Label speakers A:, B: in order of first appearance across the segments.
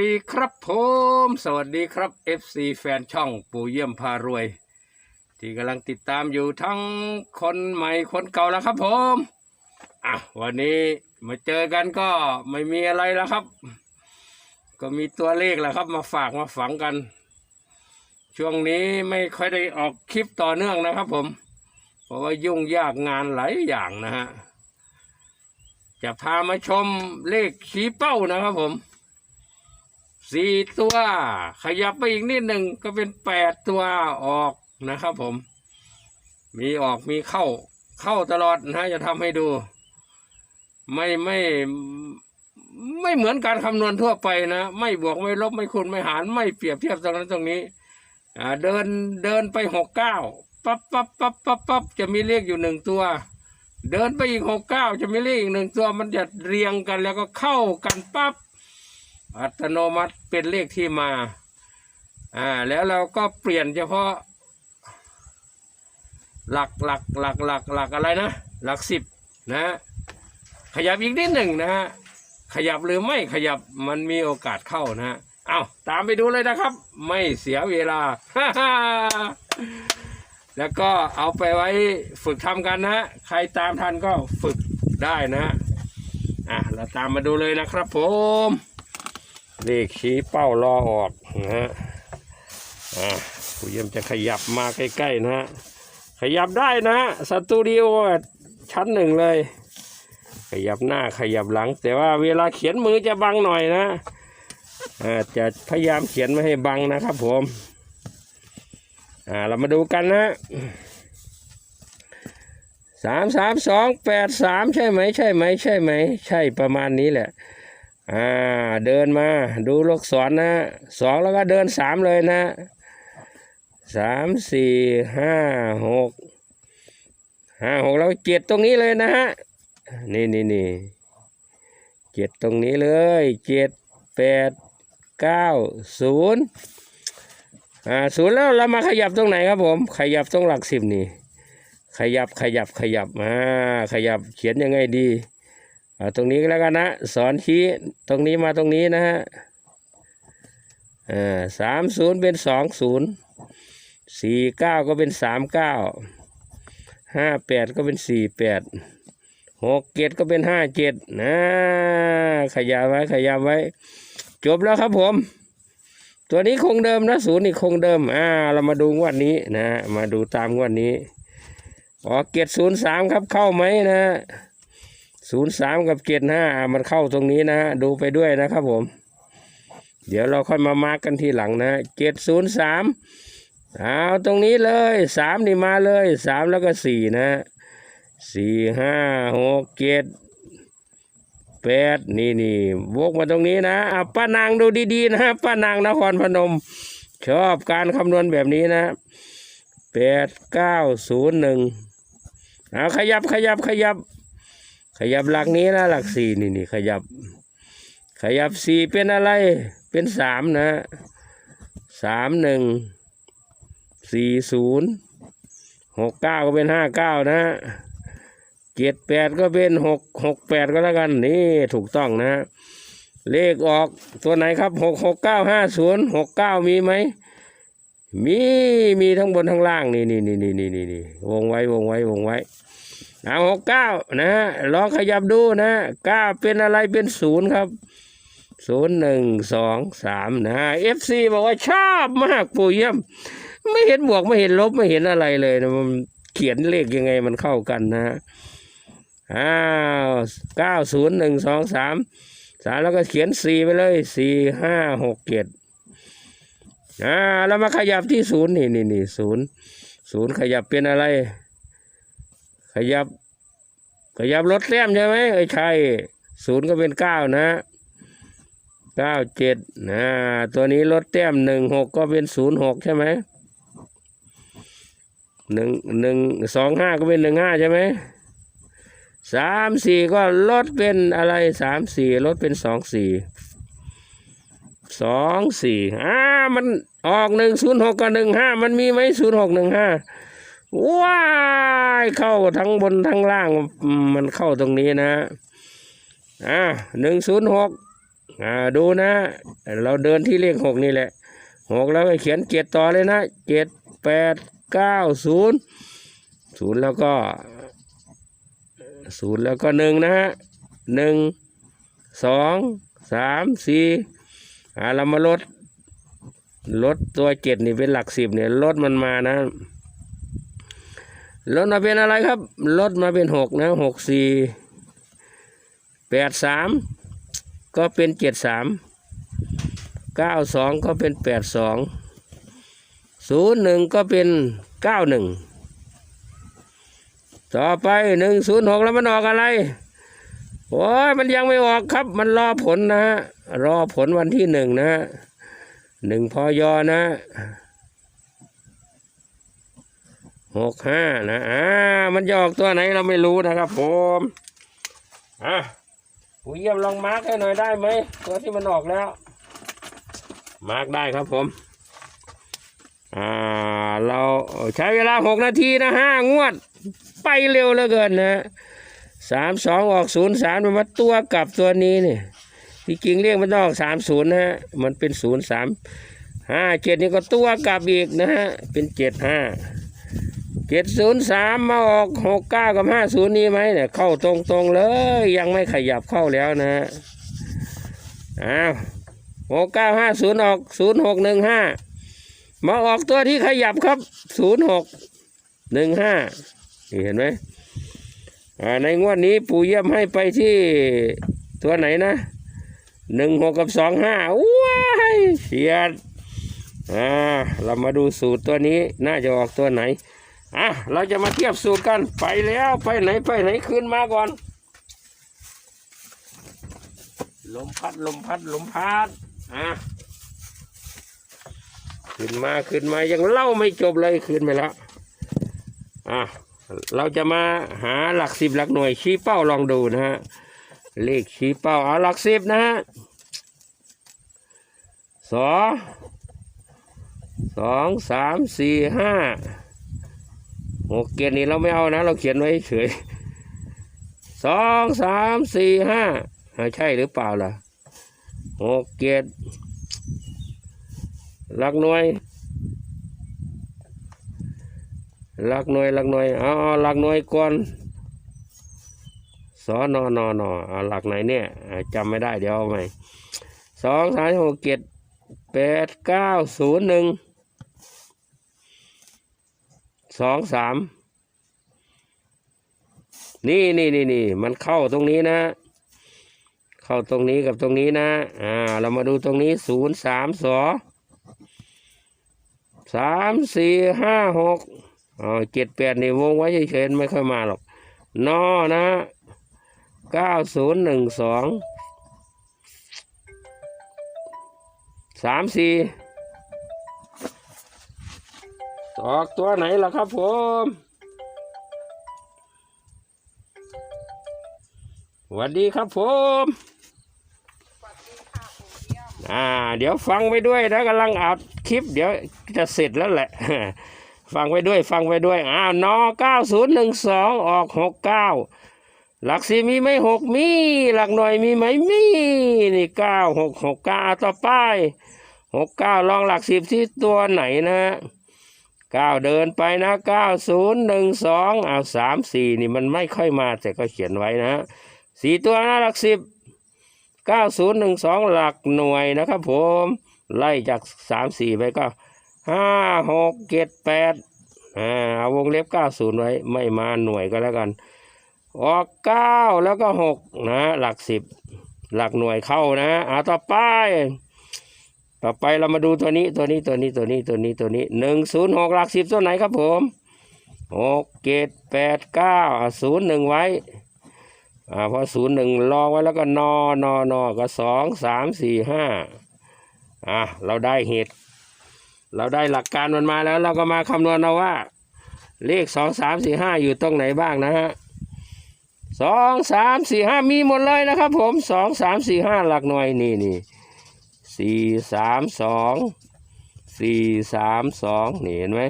A: ดีครับผม สวัสดีครับ FC แฟนช่องปู่เยี่ยมพารวย ที่กำลังติดตามอยู่ทั้งคนใหม่คนเก่าแล้วครับผมอะวันนี้มาเจอกันก็ไม่มีอะไรแล้วครับ ก็มีตัวเลขแหละครับ มาฝากมาฝังกัน ช่วงนี้ไม่ค่อยได้ออกคลิปต่อเนื่องนะครับผม เพราะว่ายุ่งยากงานหลายอย่างนะฮะจะพามาชมเลขชี้เป้านะครับผม สี่ตัว ขยับไปอีกนิดหนึ่งก็เป็นแปดตัวออกนะครับผม มีออกมีเข้า เข้าตลอดนะจะทำให้ดู ไม่ไม่ไม่เหมือนการคำนวณทั่วไปนะ ไม่บวกไม่ลบไม่คูณไม่หาร ไม่เปรียบเทียบตรงนั้นตรงนี้เดินเดินไปหกเก้าปั๊บปั๊บปั๊บปั๊บปั๊บจะมีเลขอยู่หนึ่งตัว เดินไปอีกหกเก้าจะมีเลขอีกหนึ่งตัวมันจะเรียงกันแล้วก็เข้ากันปั๊บ อัตโนมัติเป็นเลขที่มาอ่าแล้วเราก็เปลี่ยนเฉพาะ หลักหลักหลักหลักหลักอะไรนะ หลักสิบนะขยับอีกนิดหนึ่งนะฮะขยับหรือไม่ขยับมันมีโอกาสเข้านะฮะเอาตามไปดูเลยนะครับ ไม่เสียเวลา แล้วก็เอาไปไว้ฝึกทำกันนะฮะใครตามทันก็ฝึกได้นะฮะอะเราตามมาดูเลยนะครับผม เลขชี้เป้ารอออกนะฮะอ่าผู้เยี่ยมจะขยับมาใกล้ๆนะฮะขยับได้นะฮะสตูดิโอชั้นหนึ่งเลย ขยับหน้าขยับหลัง แต่ว่าเวลาเขียนมือจะบังหน่อยนะอ่าจะพยายามเขียนไม่ให้บังนะครับผมอ่าเรามาดูกันนะสามสามสองแปดสามใช่ไหมใช่ไหมใช่ไหม ใช่ประมาณนี้แหละ อ่าเดินมาดูลูกศรนะสองแล้วก็เดินสามเลยนะสามสี่ห้าหกห้าหกแล้วเจ็ดตรงนี้เลยนะฮะนี่นี่นี่เจ็ดตรงนี้เลยเจ็ดแปดเก้าศูนย์อ่าศูนย์แล้วเรามาขยับตรงไหนครับผม ขยับตรงหลักสิบนี่ ขยับขยับขยับอ่าขยับเขียนยังไงดี อาตรงนี้ก็แล้วกันนะสอนชี้ตรงนี้มาตรงนี้นะฮะอ่าสามศูนย์เป็นสองศูนย์สี่เก้าก็เป็นสามเก้าห้าแปดก็เป็นสี่แปดหกเจ็ดก็เป็นห้าเจ็ดนะขยับไว้ขยับไว้ จบแล้วครับผม ตัวนี้คงเดิมนะศูนย์นี่คงเดิมอ่าเรามาดูงวดนี้นะ มาดูตามงวดนี้ออกเจ็ดศูนย์สามครับเข้าไหมนะ ศูนย์สามกับเจ็ดห้ามันเข้าตรงนี้นะฮะดูไปด้วยนะครับผม เดี๋ยวเราค่อยมามาร์กกันทีหลังนะเจ็ดศูนย์สามเอาตรงนี้เลยสามนี่มาเลยสามแล้วก็สี่นะสี่ห้าหกเจ็ดแปดนี่นี่วกมาตรงนี้นะอะป้านางดูดีๆนะป้านางนครพนม ชอบการคำนวณแบบนี้นะแปดเก้าศูนย์หนึ่งเอาขยับขยับขยับ ขยับหลักนี้นะหลักสี่นี่นี่ขยับ ขยับสี่เป็นอะไร เป็นสามนะสามหนึ่งสี่ศูนย์หกเก้าก็เป็นห้าเก้านะเจ็ดแปดก็เป็นหกหกแปดก็แล้วกันนี่ถูกต้องนะ เลขออกตัวไหนครับหกหกเก้าห้าศูนย์หกเก้ามีไหม มีมีทั้งบนทั้งล่างนี่นี่นี่นี่นี่นี่นี่วงไว้วงไว้วงไว้เอาหกเก้านะลองขยับดูนะเก้าเป็นอะไรเป็นศูนย์ครับศูนย์หนึ่งสองสามนะเอฟซีบอกว่าชอบมากปู่เยี่ยม ไม่เห็นบวกไม่เห็นลบไม่เห็นอะไรเลยนะมันเขียนเลขยังไงมันเข้ากันนะอ้าวเก้าศูนย์หนึ่งสองสามสามแล้วก็เขียนสี่ไปเลยสี่ห้าหกเจ็ด อ่าแล้วมาขยับที่ศูนย์นี่นี่นี่ศูนย์ศูนย์ขยับเป็นอะไร ขยับ ขยับลดแต้มใช่ไหมเอ้ใช่ศูนย์ก็เป็นเก้านะเก้าเจ็ดนะตัวนี้ลดแต้มหนึ่งหกก็เป็นศูนย์หกใช่ไหมหนึ่งหนึ่งสองห้าก็เป็นหนึ่งห้าใช่ไหมสามสี่ก็ลดเป็นอะไรสามสี่ลดเป็นสองสี่ สองสี่อ่ามันออกหนึ่งศูนย์หกกับหนึ่งห้ามันมีไหมศูนย์หกหนึ่งห้าว้ายเข้าทั้งบนทั้งล่างมมันเข้าตรงนี้นะอ่าหนึ่งศูนย์หกอ่าดูนะ เราเดินที่เลขหกนี่แหละหกแล้วก็เขียนเจ็ดต่อเลยนะเจ็ดแปดเก้าศูนย์ศูนย์แล้วก็ศูนย์แล้วก็หนึ่งนะฮะหนึ่งสองสามสี่ อ่าเรามาลดลดตัวเจ็ดนี่เป็นหลักสิบเนี่ยลดมันมานะลดมาเป็นอะไรครับลดมาเป็นหกนะหกสี่แปดสามก็เป็นเจ็ดสามเก้าสองก็เป็นแปดสองศูนย์หนึ่งก็เป็นเก้าหนึ่งต่อไปหนึ่งศูนย์หกแล้วมันออกอะไรโอ้ยมันยังไม่ออกครับมันรอผลนะฮะ รอผลวันที่หนึ่งนะหนึ่งพอยอนะหกห้านะอ่ามันจะออกตัวไหนเราไม่รู้นะครับผมอะผู้เยี่ยมลองมาร์กให้หน่อยได้ไหมตัวที่มันออกแล้ว มาร์กได้ครับผมอ่าเราใช้เวลาหกนาทีนะห้างวด ไปเร็วเหลือเกินนะสามสองออกศูนย์สามมันมาตัวกลับตัวนี้เนี่ย ที่จริงเรียกมันต้ออกสามศูนย์นะฮะ มันเป็นศูนย์สามห้าเจ็ดนี่ก็ตัวกลับอีกนะฮะ เป็นเจ็ดห้าเจ็ดศูนย์สามมาออกหกเก้ากับห้าศูนย์นี้ไหมเนี่ยเข้าตรงตรงๆเลย ยังไม่ขยับเข้าแล้วนะฮะ อ้าวหกเก้าห้าศูนย์ออกศูนย์หกหนึ่งห้ามาออกตัวที่ขยับครับศูนย์หกหนึ่งห้านี่เห็นไหมในงวดนี้ปู่เยี่ยมให้ไปที่ตัวไหนนะ หนึ่งหกกับสองห้าว้ายเฉียดอ่าเรามาดูสูตรตัวนี้น่าจะออกตัวไหนอะเราจะมาเทียบสูตรกันไปแล้วไปไหนไปไหนขึ้นมาก่อน ลมพัดลมพัดลมพัดอะขึ้นมาขึ้นมายังเล่าไม่จบเลยขึ้นไปแล้วอะเราจะมาหาหลักสิบหลักหน่วยชี้เป้าลองดูนะฮะเลขชี้เป้าเอาหลักสิบนะฮะ สองสองสามสี่ห้าหกเกียรนี่เราไม่เอานะ เราเขียนไว้เฉยสองสามสี่ห้าใช่หรือเปล่าล่ะหกเกียรหลักหน่วยหลักหน่วยหลักหน่วยเอาเอหลักหน่วยก่อนสอนอนอนอเอหลักไหนเนี่ยจำไม่ได้เดี๋ยวเอาใหม่สองสามหกเกียร แปดเก้าศูนย์หนึ่งสองสามนี่นี่นี่นี่มันเข้าตรงนี้นะ เข้าตรงนี้กับตรงนี้นะ อ่า เรามาดูตรงนี้ศูนย์สามสองสามสี่ห้าหกอ๋อเจ็ดแปดนี่วงไว้เฉยๆไม่ค่อยมาหรอกนอนะเก้าศูนย์หนึ่งสอง สามสี่ออกตัวไหนล่ะครับผมสวัสดีครับผมอ่า เดี๋ยวฟังไปด้วยนะกำลังอัดคลิป เดี๋ยวจะเสร็จแล้วแหละ ฟังไปด้วยฟังไปด้วย อ้าว นอเก้าศูนย์หนึ่งสองออกหกเก้า หลักสี่มีไหมหกมี หลักหน่วยมีไหมมีนี่เก้าหกหกเก้าต่อไปหกเก้าลองหลักสิบที่ตัวไหนนะเก้าเดินไปนะเก้าศูนย์หนึ่งสองเอาสามสี่นี่มันไม่ค่อยมาแต่ก็เขียนไว้นะสี่ตัวนะหลักสิบเก้าศูนย์หนึ่งสองหลักหน่วยนะครับผม ไล่จากสามสี่ไปก็ห้าหกเจ็ดแปดอ่าเอาวงเล็บเก้าศูนย์ไว้ไม่มาหน่วยก็แล้วกัน ออกเก้าแล้วก็หกนะหลักสิบหลักหน่วยเข้านะเอาต่อไป ต่อไปเรามาดูตัวนี้ตัวนี้ตัวนี้ตัวนี้ตัวนี้ตัวนี้หนึ่งศูนย์หกหลักสิบตัวไหนครับผมหกเจ็ดแปดเก้าศูนย์หนึ่งไว้อ่าพอศูนย์หนึ่งลองไว้แล้วก็นอนอนอก็สองสามสี่ห้าอะเราได้เหตุ เราได้หลักการมันมาแล้วเราก็มาคำนวณเอาว่า เลขสองสามสี่ห้าอยู่ตรงไหนบ้างนะฮะ สองสามสี่ห้ามีหมดเลยนะครับ ผมสองสามสี่ห้าหลักหน่วยนี่นี่สี่สามสองสี่สามสองนี่เห็นไหม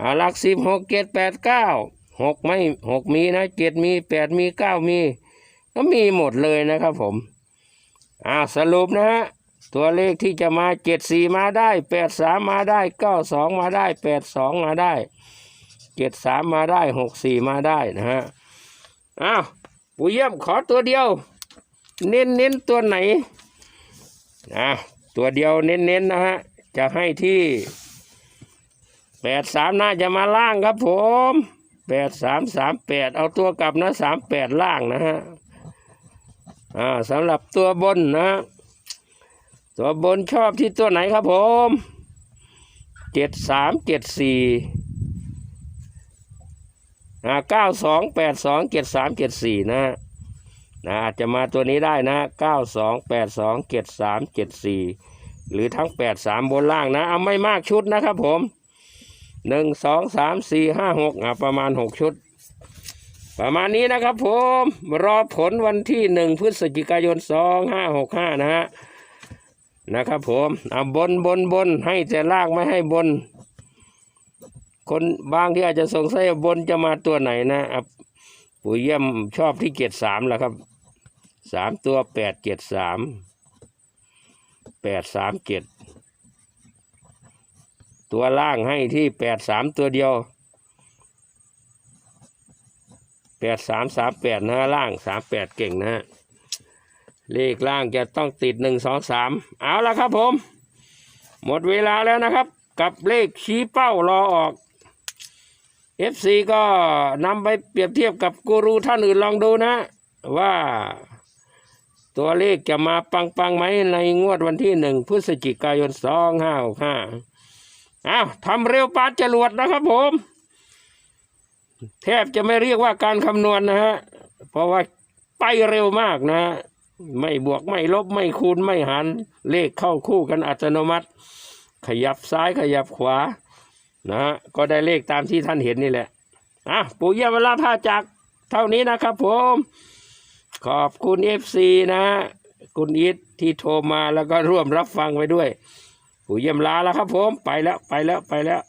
A: อ่าหลักสิบหกเจ็ดแปดเก้าหกไม่หกมีนะเจ็ดมีแปดมีเก้ามี ก็มีหมดเลยนะครับผมอ่าสรุปนะฮะตัวเลขที่จะมาเจ็ดสี่มาได้แปดสามมาได้เก้าสองมาได้แปดสองมาได้เจ็ดสามมาได้หกสี่มาได้นะฮะ อ้าวปู่เยี่ยมขอตัวเดียว เน้นเน้นตัวไหนอะตัวเดียวเน้นเน้นนะฮะ จะให้ที่แปดสามน่าจะมาล่างครับผมแปดสามสามแปดเอาตัวกลับนะสามแปดล่างนะฮะอ่าสำหรับตัวบนนะตัวบนชอบที่ตัวไหนครับผมเจ็ดสามเจ็ดสี่ อ่าเก้าสองแปดสองเจ็ดสามเจ็ดสี่นะนะอาจจะมาตัวนี้ได้นะเก้าสองแปดสองเจ็ดสามเจ็ดสี่หรือทั้งแปดสามบนล่างนะ เอาไม่มากชุดนะครับผมหนึ่งสองสามสี่ห้าหกอ่าประมาณหกชุด ประมาณนี้นะครับผมรอผลวันที่หนึ่งพฤศจิกายนสองห้าหกห้านะฮะนะครับผมเอาบนบนบนให้แต่ล่างไม่ให้บน คนบางที่อาจจะสงสัยบนจะมาตัวไหนนะอะปู่เยี่ยมชอบที่เจ็ดสามแหละครับสามตัวแปดเจ็ดสามแปดสามเจ็ดตัวล่างให้ที่แปดสามตัวเดียวแปดสามสามแปดนะล่างสามแปดเก่งนะฮะเลขล่างจะต้องติดหนึ่งสองสามเอาละครับผม หมดเวลาแล้วนะครับ กับเลขชี้เป้ารอออก FC ก็นำไปเปรียบเทียบกับกูรูท่านอื่นลองดูนะ ว่าตัวเลขจะมาปังปังๆไหมในงวดวันที่หนึ่งพฤศจิกายนสองห้าห้าอ้าวทำเร็วปาจรวดนะครับผม แทบจะไม่เรียกว่าการคำนวณนะฮะ เพราะว่าไปเร็วมากนะ ไม่บวกไม่ลบไม่คูณไม่หารเลขเข้าคู่กันอัตโนมัติ ขยับซ้ายขยับขวา นะฮะก็ได้เลขตามที่ท่านเห็นนี่แหละอะปู่เยี่ยมเวลาพาจากเท่านี้นะครับผม ขอบคุณเอฟซีนะฮะคุณอิทที่โทรมาแล้วก็ร่วมรับฟังไปด้วย ปู่เยี่ยมลาแล้วครับผม ไปแล้วไปแล้วไปแล้ว